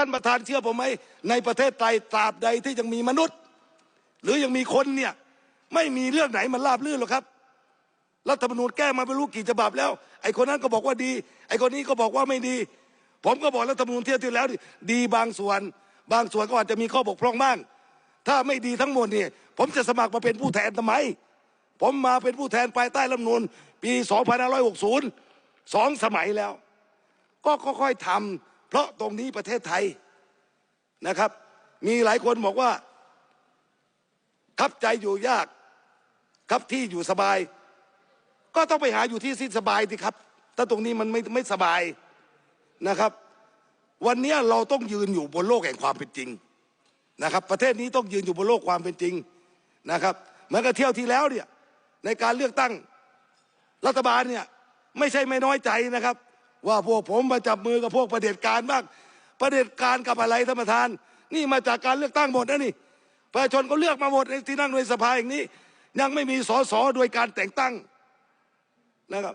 ท่านประธานเชื่อผมไหมในประเทศไทยตราบใดที่ยังมีมนุษย์ หรือยังมีคนเนี่ยไม่มีเรื่องไหนมันราบรื่นหรอกครับรัฐธรรมนูญแก้มาไม่รู้กี่ฉบับแล้ว ไอ้คนนั้นก็บอกว่าดี ไอ้คนนี้ก็บอกว่าไม่ดี ผมก็บอกรัฐธรรมนูญเที่ยวที่แล้วด,ดีบางส่วน บางส่วนก็อาจจะมีข้อบกพร่องบ้าง ถ้าไม่ดีทั้งหมดเนี่ยผมจะสมัครมาเป็นผู้แทนทำไม ผมมาเป็นผู้แทนภายใต้รัฐธรรมนูญปี 2560 สองสมัยแล้ว ก็ค่อยๆทำ เพราะตรงนี้ประเทศไทยนะครับ มีหลายคนบอกว่าคับใจอยู่ยาก ครับที่อยู่สบาย ก็ต้องไปหาอยู่ที่ที่สบายสิครับ ถ้าตรงนี้มันไม่ไม่สบายนะครับ วันนี้เราต้องยืนอยู่บนโลกแห่งความเป็นจริงนะครับ ประเทศนี้ต้องยืนอยู่บนโลกความเป็นจริงนะครับเหมือนกับเที่ยวที่แล้วเนี่ยในการเลือกตั้งรัฐบาลเนี่ยไม่ใช่ไม่น้อยใจนะครับ ว่าพวกผมมาจับมือกับพวกประเด็จการบ้างประเด็จการกับอะไรท่านประธาน นี่มาจากการเลือกตั้งหมดนะนี่ประชาชนก็เลือกมาหมดในที่นั่งในสภาอย่างนี้ ยังไม่มีสสโดยการแต่งตั้งนะครับ